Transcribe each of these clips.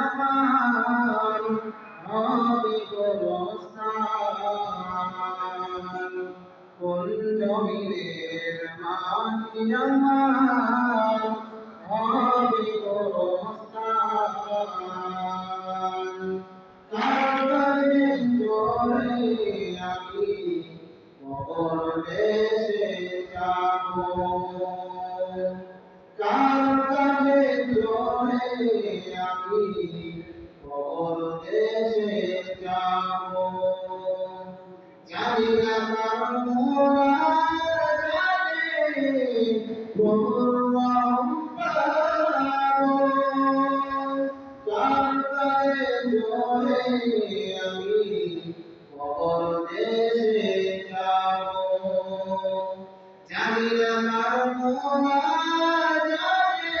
আমার হবে গোরস্থান কোন জমিনের মাটি আমার হবে গোরস্থান কারণে জোরে আমি কবর দেশে জোরে আমি কবর দেশে যাব জানি না কার মোরা জানে কার জোরে আমি কবর দেশে যাব জানি না কার মোরা জানে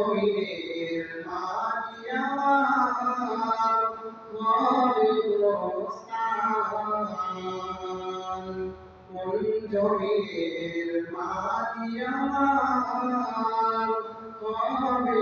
কোন জমিনের মাটি আমার হবে